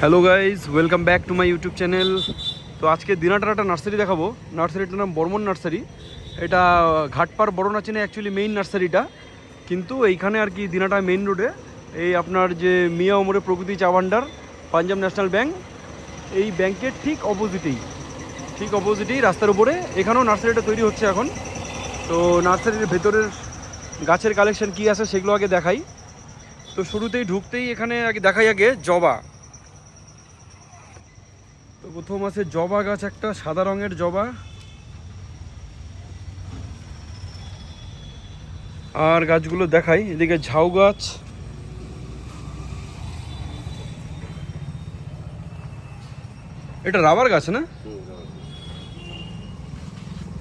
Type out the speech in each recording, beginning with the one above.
Hello guys welcome back to my YouTube channel তো আজকে দিনাটার একটা নার্সারি দেখাবো। নার্সারিটার নাম বর্মন নার্সারি। এটা ঘাটপার বড়নাচিনে অ্যাকচুয়ালি মেইন নার্সারিটা। কিন্তু এইখানে আর কি দিনাটা মেইন রোডে এই আপনার যে মিয়া ওমরে প্রকৃতি চা ভান্ডার পাঞ্জাব ন্যাশনাল ব্যাংক, এই ব্যাংকের ঠিক অপোজিটেই ঠিক অপোজিটেই রাস্তার উপরে। এখানেও নার্সারিটা তৈরি হচ্ছে এখন। তো নার্সারির ভেতরের গাছের কালেকশন কী আছে সেগুলো আগে দেখাই। তো শুরুতেই ঢুকতেই এখানে আগে দেখাই আগে জবা। তো প্রথম আছে জবা গাছ, একটা সাদা রঙের জবা। আর গাছগুলো দেখাই, এদিকে ঝাউ গাছ। এটা রাবার গাছ, না?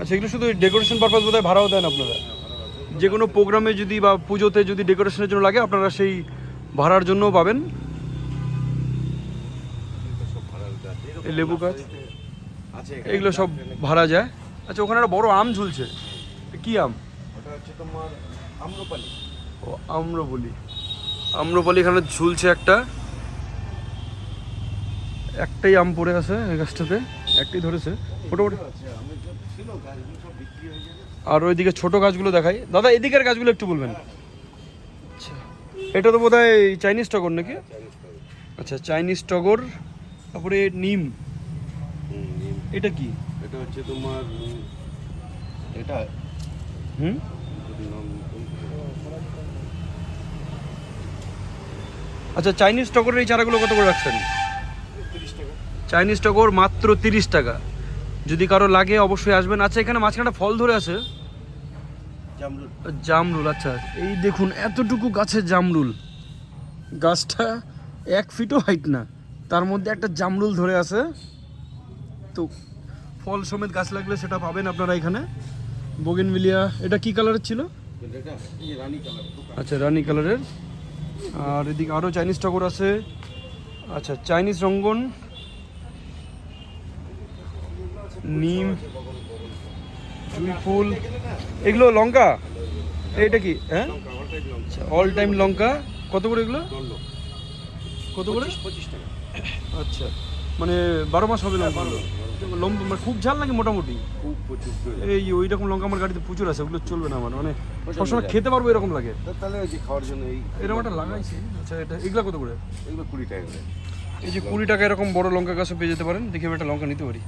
আচ্ছা এগুলো শুধু ডেকোরেশন পারপাস বোধহয় ভাড়াও দেন আপনারা? যে কোনো প্রোগ্রামে যদি বা পুজোতে যদি ডেকোরেশনের জন্য লাগে, আপনারা সেই ভাড়ার জন্যও পাবেন এই লেবু গাছ? এগুলো সব ভাড়া যায়? আচ্ছা ওখানে একটা বড় আম ঝুলছে। কি আম? ওটা হচ্ছে তোমার আম্রপালি। ও আম্রপলি। আম্রপলি এখানে ঝুলছে একটা। একটাই আম পড়ে আছে এই গাছটাতে একটাই ধরেছে। মোটামুটি হয়ে আর ওইদিকে ছোট গাছগুলো দেখাই। দাদা এদিকের গাছগুলো একটু বলবেন। আচ্ছা। এটা তো বোধ হয় চাইনিজ টগর নাকি আচ্ছা চাইনিজ টগর তারপরে নিম। এটা কি? এটা হচ্ছে তোমার এটা? হুম? আচ্ছা চাইনিজ টগরের এই চারাগুলো কত করে রাখছেন? চাইনিজ টগর মাত্র তিরিশ টাকা। যদি কারও লাগে অবশ্যই আসবেন। আচ্ছা এখানে মাঝখানে ফল ধরে আছে। জামরুল। জামরুল আচ্ছা। এই দেখুন এতটুকু গাছের জামরুল। গাছটা এক ফিটও হাইট না। তার মধ্যে একটা জামরুল ধরে আছে। তো ফল সমেত গাছ লাগলে সেটা পাবেন আপনারা এখানে। বগেনভিলিয়া এটা কি কালারের ছিল? আচ্ছা রানি কালারের আর এদিকে আরও চাইনিজ টগর আছে। আচ্ছা চাইনিজ রঙ্গন। নিম। জুই ফুল। এগুলো লঙ্কা? এইটা কি? হ্যাঁ? আচ্ছা অল টাইম লঙ্কা। কত করে এগুলো? কত করে? পঁচিশ টাকা। আচ্ছা। মানে বারো মাস হবে লঙ্কা লম্বা। মানে খুব ঝাল নাকি মোটামুটি। খুব প্রচুর এই ওই রকম লঙ্কা আমার গাড়িতে প্রচুর আছে ওগুলো চলবে না আমার। মানে সবসময় খেতে পারব এরকম লাগে। তাহলে ওই যে খাওয়ার জন্য এই এরকম একটা লাগাইছি। আচ্ছা এটা এগুলা কত করে? এগুলো কুড়ি টাকা করে। এই যে কুড়ি টাকা এরকম বড় লঙ্কা গাছও পেয়ে যেতে পারেন। দেখে আমি একটা লঙ্কা নিতে পারি।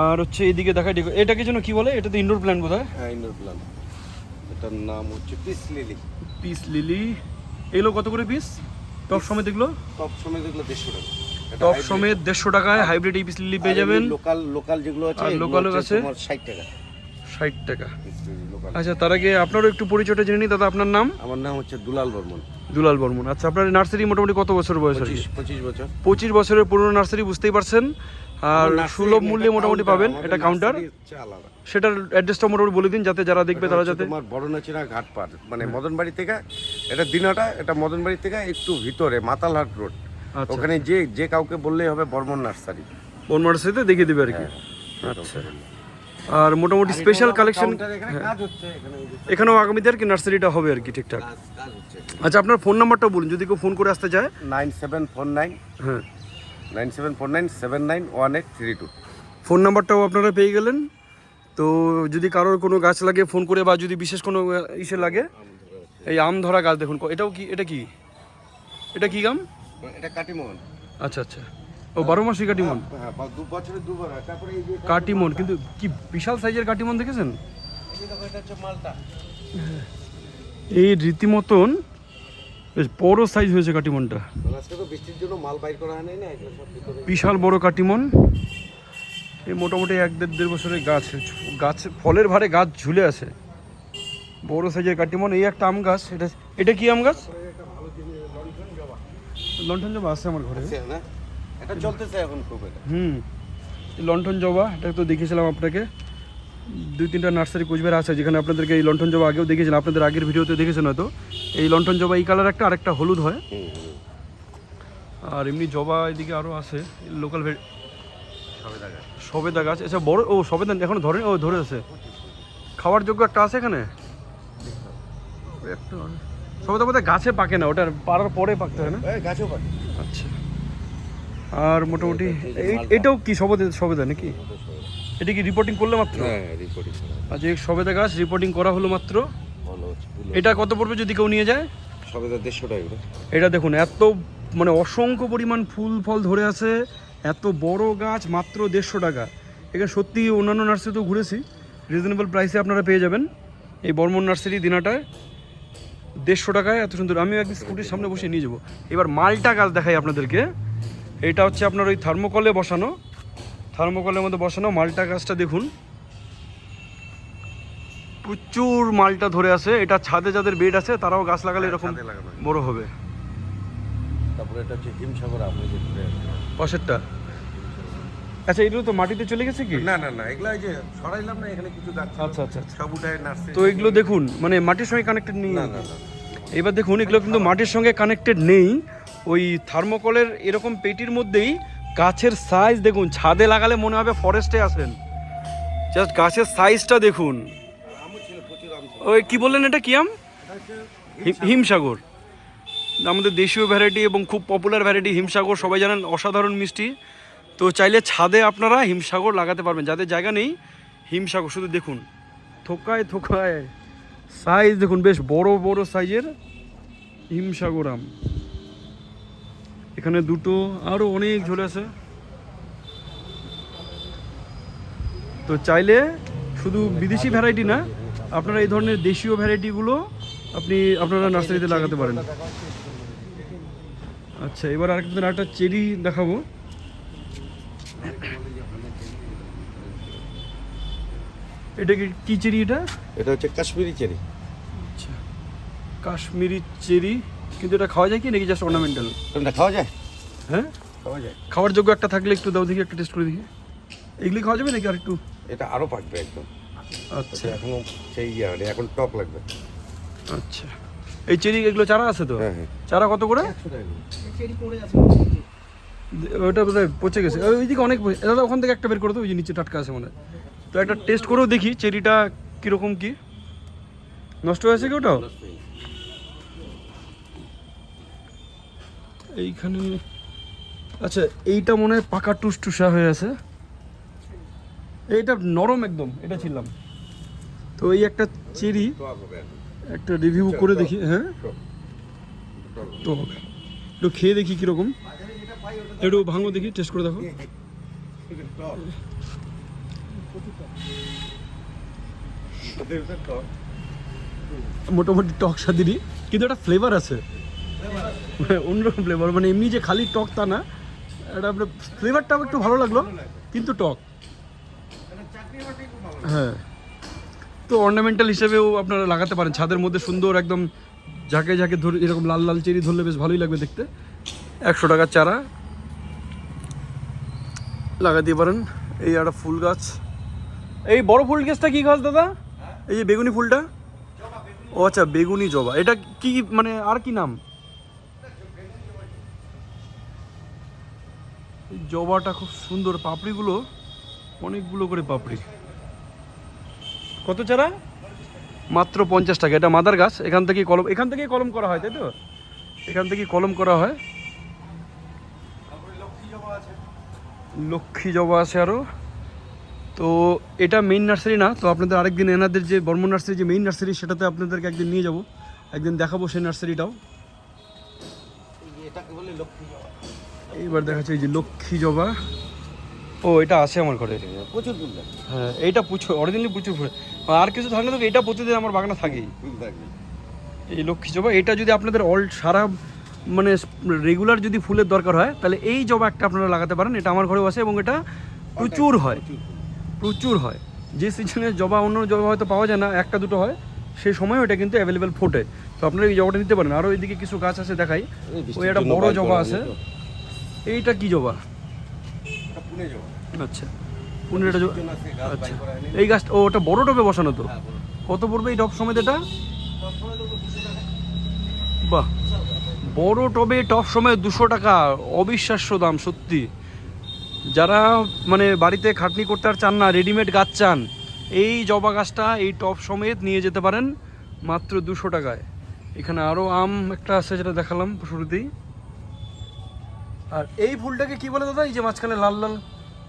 আর হচ্ছে এইদিকে দেখাই ডেকো এটাকে যেন কি বলে? এটা তো ইনডোর প্ল্যান্ট বোধ হয় হ্যাঁ ইন্ডোর প্লান্ট এটার নাম হচ্ছে পিস লিলি। Peace lily. এগুলো কত করে পিস টপ সমেত এগুলো? টপ সময় দেখল দেড়শো টাকা। টপ। সমেত দেড়শো টাকায় হাইব্রিড এই পিস লিলি পেয়ে যাবেন। লোকাল লোকাল যেগুলো আছে হচ্ছে আছে? ষাট টাকা। ষাট টাকা। আচ্ছা তার আগে আপনারও একটু পরিচয়টা জেনে নিই দাদা আপনার নাম? আমার নাম হচ্ছে দুলাল বর্মন। দুলাল বর্মন। আচ্ছা আপনার নার্সারি মোটামুটি কত বছর বয়স পঁচিশ বছর। পঁচিশ বছরের পুরনো নার্সারি বুঝতেই পারছেন। আর সুলভ মূল্যে মোটামুটি পাবেন এটা কাউন্টার সেটার অ্যাড্রেসটা মোটামুটি বলে দিন যাতে যারা দেখবে তারা যাতে তোমার বড়নাচিনা ঘাটপাড় মানে মদনবাড়ি থেকে এটা দিনাটা এটা মদনবাড়ি থেকে একটু ভিতরে মাতালহাট রোড। আচ্ছা। ওখানে যে যে কাউকে বললেই হবে বর্মন নার্সারি। ওর নার্সারিতে দেখিয়ে দেবে আর কি। হ্যাঁ, আচ্ছা। আর মোটামুটি স্পেশাল কালেকশন এখানে কাজ হচ্ছে এখানে এই যে এখানেও আগামীতে আর কি নার্সারিটা হবে আর কি ঠিকঠাক? আচ্ছা আপনার ফোন নাম্বারটা বলুন যদি কেউ ফোন করে আসতে চায়। Nine seven four nine. হ্যাঁ। Nine seven four nine seven nine one eight three two. Phone নাম্বারটাও আপনারা পেয়ে গেলেন। তো যদি কারোর কোনো গাছ লাগে ফোন করে বা যদি বিশেষ কোনো ইসে লাগে এই আম ধরা গাছ দেখুন। এটাও কি এটা কি? এটা কি গাম এটা কাটিমোহন। আচ্ছা আচ্ছা। ও বারো মাসি কাটিমন? হ্যাঁ বা- দু বছরে দুবার হয় তারপরে এই যে কাটিমন কিন্তু কি বিশাল সাইজের কাটিমন দেখেছেন? এই দেখো, এটা হচ্ছে মালটা। এই রীতিমতন বেশ বড় সাইজ হয়েছে কাটিমনটা। মানে হয় বিশাল বড় কাটিমন। এই মোটামুটি এক দেড় দেড় বছরের গাছ গাছ ফলের ভারে গাছ ঝুলে আছে। বড় সাইজের কাটিমন এই একটা আম গাছ এটা এটা কি আম গাছ? লন্ঠন জবা। আছে আমার ঘরে। না? এটা চলতেছে এখন খুব এটা। হুম। এই লন্ঠন জবা এটা তো দেখিয়েছিলাম আপনাকে। দুই তিনটা নার্সারি কোচবিহার আছে যেখানে আপনাদেরকে এই লন্ঠন জবা আগেও দেখেছিলাম আপনাদের আগের ভিডিওতে দেখেছেন হয়তো। এই লন্ঠন জবা এই কালার একটা আরেকটা হলুদ হয়। আর এমনি জবা এদিকে আরও আছে লোকাল দেখা সবেদা গাছ। আচ্ছা বড় ও সবেদা এখনও ধরে ও ধরে আছে। খাওয়ার যোগ্য একটা আছে এখানে? একটা সবেদা বোধহয় গাছে পাকে না ওটা পাড়ার পরে পাকতে হয় না? গাছও পাখি আচ্ছা। আর মোটামুটি এটাও কি সবেদা সবেদা নাকি? এটা কি রিপোর্টিং করলে মাত্র? হ্যাঁ রিপোর্টিং আচ্ছা সবেদা গাছ রিপোর্টিং করা হলো মাত্র। এটা কত পড়বে যদি কেউ নিয়ে যায়? সবে তো দেড়শো টাকা এটা দেখুন এত মানে অসংখ্য পরিমাণ ফুল ফল ধরে আছে। এত বড় গাছ মাত্র দেড়শো টাকা। এখানে সত্যি অন্যান্য নার্সারিতেও ঘুরেছি। রিজনেবল প্রাইসে আপনারা পেয়ে যাবেন। এই বর্মন নার্সারি দিনাটায় দেড়শো টাকায় এত সুন্দর। আমি একদিন স্কুটির সামনে বসে নিয়ে যাব। এবার মালটা গাছ দেখাই আপনাদেরকে। এটা হচ্ছে আপনার ওই থার্মোকলে বসানো। থার্মোকলের মধ্যে বসানো মালটা গাছটা দেখুন। প্রচুর মালটা ধরে আছে। এটা ছাদে যাদের বেড আছে তারাও গাছ লাগালে এরকম ছাদে লাগানো বড় হবে। তারপরে এটা হচ্ছে হিমসাগর আপনি পাশেরটা? আচ্ছা এগুলো তো মাটিতে চলে গেছে কি? না না না এগুলো এই যে সরাইলাম না এখানে কিছু গাছ আচ্ছা আচ্ছা আচ্ছা। সব উঠায় নার্সে তো এগুলো দেখুন মানে মাটির সঙ্গে কানেক্টেড নেই। না না না এবার দেখুন এগুলো কিন্তু মাটির সঙ্গে কানেক্টেড নেই। ওই থার্মোকলের এরকম পেটির মধ্যেই গাছের সাইজ দেখুন ছাদে লাগালে মনে হবে ফরেস্টে আসেন জাস্ট গাছের সাইজটা দেখুন। ওই কি বললেন এটা কি আম? হিমসাগর। আমাদের দেশীয় ভ্যারাইটি এবং খুব পপুলার ভ্যারাইটি হিমসাগর সবাই জানেন অসাধারণ মিষ্টি। তো চাইলে ছাদে আপনারা হিমসাগর লাগাতে পারবেন যাদের জায়গা নেই হিমসাগর। শুধু দেখুন। থোকায় থোকায় সাইজ দেখুন বেশ বড় বড় সাইজের হিমসাগর আম। এখানে দুটো আরও অনেক ঝোলে আছে। তো চাইলে শুধু বিদেশি ভ্যারাইটি না আপনারা এই ধরনের দেশীয় ভ্যারাইটিগুলো আপনি আপনারা নার্সারিতে লাগাতে পারেন। আচ্ছা এবার আরেকদিন একটা চেরি দেখাবো। এটা কি কি চেরি এটা? এটা হচ্ছে কাশ্মীরি চেরি। আচ্ছা কাশ্মীরি চেরি। কিন্তু এটা খাওয়া যায় কি নাকি জাস্ট অর্নামেন্টাল এটা খাওয়া যায়? হ্যাঁ? খাওয়া যায়। খাওয়ার যোগ্য একটা থাকলে একটু দাও দেখি একটা টেস্ট করে দেখি। এগুলি খাওয়া যাবে নাকি আর একটু এটা আরও পাকবে একদম। আচ্ছা। এখনও সেই ইয়ে এখন টক লাগবে। আচ্ছা। এই চেরি এগুলো চারা আছে তো? হ্যাঁ হ্যাঁ। চারা কত করে? ওটা বোধহয় পচে গেছে। ওই দিকে অনেক দাদা ওখান থেকে একটা বের করে তো ওই যে নিচে টাটকা আছে মনে তো একটা টেস্ট করেও দেখি চেরিটা কীরকম কি? নষ্ট হয়েছে কি ওটাও? এইখানে আচ্ছা এইটা মনে হয় পাকা টুসটুসা হয়ে আছে এইটা নরম একদম এটা ছিলাম তো এই একটা চেরি। একটা রিভিউ করে দেখি হ্যাঁ। তো একটু খেয়ে দেখি কীরকম একটু ভাঙো দেখি টেস্ট করে দেখো। মোটামুটি টক স্বাদেরই কিন্তু একটা ফ্লেভার আছে অন্যরকম ফ্লেভার মানে এমনি যে খালি টক তা না, এটা আপনার ফ্লেভারটাও একটু ভালো লাগল, কিন্তু টক। হ্যাঁ। তো অর্নামেন্টাল হিসেবেও আপনারা লাগাতে পারেন, ছাদের মধ্যে সুন্দর একদম ঝাঁকে ঝাঁকে ধরে, এরকম লাল লাল চেরি ধরলে বেশ ভালোই লাগবে দেখতে। একশো টাকার চারা। লাগাতে পারেন, এই একটা ফুল গাছ। এই বড় ফুল গাছটা কি গাছ দাদা? এই যে বেগুনি ফুলটা? ও আচ্ছা বেগুনি জবা। এটা কি মানে আর কি নাম? এই জবাটা খুব সুন্দর পাপড়িগুলো অনেকগুলো করে পাপড়ি। কত চারা? মাত্র পঞ্চাশ টাকা এটা মাদার গাছ এখান থেকে কলম এখান থেকেই কলম করা হয় তাই তো? এখান থেকেই কলম করা হয়। লক্ষ্মী জবা আছে আরও তো এটা মেইন নার্সারি না তো আপনাদের আরেকদিন এনাদের যে বর্মন নার্সারি যে মেইন নার্সারি সেটাতে আপনাদেরকে একদিন নিয়ে যাব। একদিন দেখাবো সেই নার্সারিটাও এইবার দেখাচ্ছে এই যে লক্ষ্মী জবা। ও এটা আছে আমার ঘরে। প্রচুর ফুল হ্যাঁ এইটা প্রচুর অরিজিনালি প্রচুর ফুল। আর কিছু থাকলে তো এটা প্রতিদিন আমার বাগানে থাকেই। থাকে। এই লক্ষ্মী জবা এটা যদি আপনাদের অল সারা মানে রেগুলার যদি ফুলের দরকার হয় তাহলে এই জবা একটা আপনারা লাগাতে পারেন। এটা আমার ঘরেও আছে এবং এটা প্রচুর হয়। প্রচুর হয়। যে সিজনে জবা অন্য জবা হয়তো পাওয়া যায় না একটা দুটো হয় সেই সময় ওটা কিন্তু অ্যাভেলেবেল ফোটে। তো আপনারা এই জবাটা নিতে পারেন। আরও এইদিকে কিছু গাছ আছে দেখাই। ওই একটা বড় জবা আছে। এইটা কি জবা? আচ্ছা। গাছ আচ্ছা। এই গাছটা ও ওটা বড় টবে বসানো তো? কত পড়বে এই টব সমেত এটা? বাহ। বড় টবে টপ সময় দুশো টাকা। অবিশ্বাস্য দাম সত্যি। যারা মানে বাড়িতে খাটনি করতে আর চান না রেডিমেড গাছ চান এই জবা গাছটা এই টপ সমেত নিয়ে যেতে পারেন মাত্র দুশো টাকায়। এখানে আরও আম একটা আছে যেটা দেখালাম শুরুতেই। আর এই ফুলটাকে কি বলে দাদা? এই যে মাঝখানে লাল লাল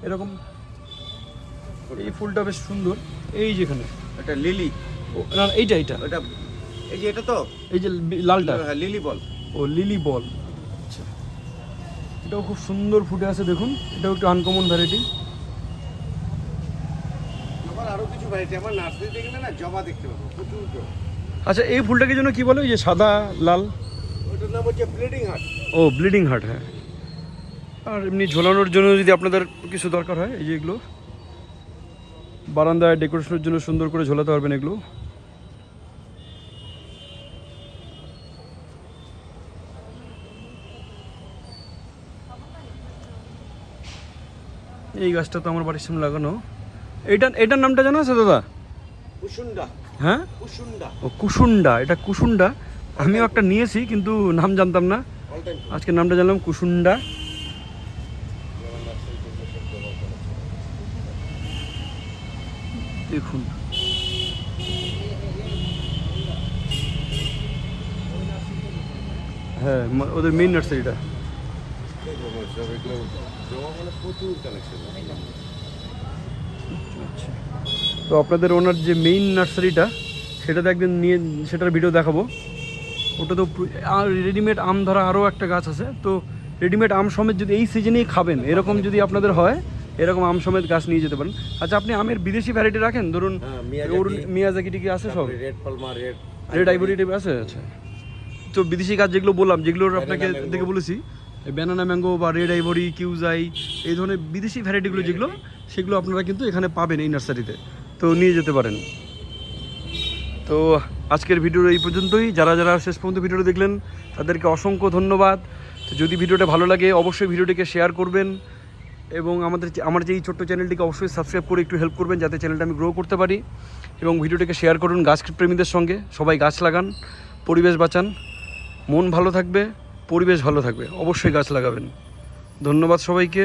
এরকম। এই ফুলটা বেশ সুন্দর। এই যেখানে এটা লিলি। ও, না এইটা এইটা। এটা এই যে এটা তো? এই যে লালটা। হ্যাঁ, লিলি বল। ও লিলি বল। আচ্ছা। এটাও খুব সুন্দর ফুটে আছে দেখুন। এটাও একটু আনকমন ভ্যারাইটি আমার আরও কিছু ভ্যারাইটি আমার নার্সারিতে গেলে না জবা দেখতে পাবো প্রচুর আচ্ছা এই ফুলটাকে জন্য কি বলে? ওই যে সাদা লাল। ওটার নাম হচ্ছে ব্লিডিং হার্ট। ও ব্লিডিং হার্ট হ্যাঁ। আর এমনি ঝোলানোর জন্য যদি আপনাদের কিছু দরকার হয় এই যে এগুলো। বারান্দায় ডেকোরেশনের জন্য সুন্দর করে ঝোলাতে পারবেন এগুলো। এই গাছটা তো আমার বাড়ির সামনে লাগানো। এইটা এটার নামটা জানা আছে দাদা? কুসুন্ডা। হ্যাঁ? কুসুন্ডা। ও কুসুন্ডা এটা কুসুন্ডা। আমিও একটা নিয়েছি কিন্তু নাম জানতাম না। আজকে নামটা জানলাম কুসুন্ডা। হ্যাঁ ওদের মেইন নার্সারিটা আচ্ছা। তো আপনাদের ওনার যে মেইন নার্সারিটা সেটাতে একদিন নিয়ে সেটার ভিডিও দেখাবো। ওটা তো আর রেডিমেড আম ধরা আরও একটা গাছ আছে। তো রেডিমেড আম সমেত যদি এই সিজনেই খাবেন এরকম যদি আপনাদের হয় এরকম আম সমেত গাছ নিয়ে যেতে পারেন। আচ্ছা আপনি আমের বিদেশি ভ্যারাইটি রাখেন? ধরুন হ্যাঁ, মিয়াজাকি। টিকি আছে সব? Red Palmer red red ivory type আছে? আচ্ছা। তো বিদেশি গাছ যেগুলো বললাম যেগুলোর আপনাকে দেখে বলেছি ব্যানানা ম্যাঙ্গো বা রেড আইভরি কিউজাই এই ধরনের বিদেশি ভ্যারাইটিগুলো যেগুলো সেগুলো আপনারা কিন্তু এখানে পাবেন এই নার্সারিতে। তো নিয়ে যেতে পারেন। তো আজকের ভিডিও এই পর্যন্তই। যারা যারা শেষ পর্যন্ত ভিডিওটা দেখলেন তাদেরকে অসংখ্য ধন্যবাদ। তো যদি ভিডিওটা ভালো লাগে অবশ্যই ভিডিওটিকে শেয়ার করবেন এবং আমাদের আমার যে এই ছোট্ট চ্যানেলটিকে অবশ্যই সাবস্ক্রাইব করে একটু হেল্প করবেন যাতে চ্যানেলটা আমি গ্রো করতে পারি। এবং ভিডিওটিকে শেয়ার করুন গাছ প্রেমীদের সঙ্গে। সবাই গাছ লাগান পরিবেশ বাঁচান। মন ভালো থাকবে পরিবেশ ভালো থাকবে। অবশ্যই গাছ লাগাবেন। ধন্যবাদ সবাইকে।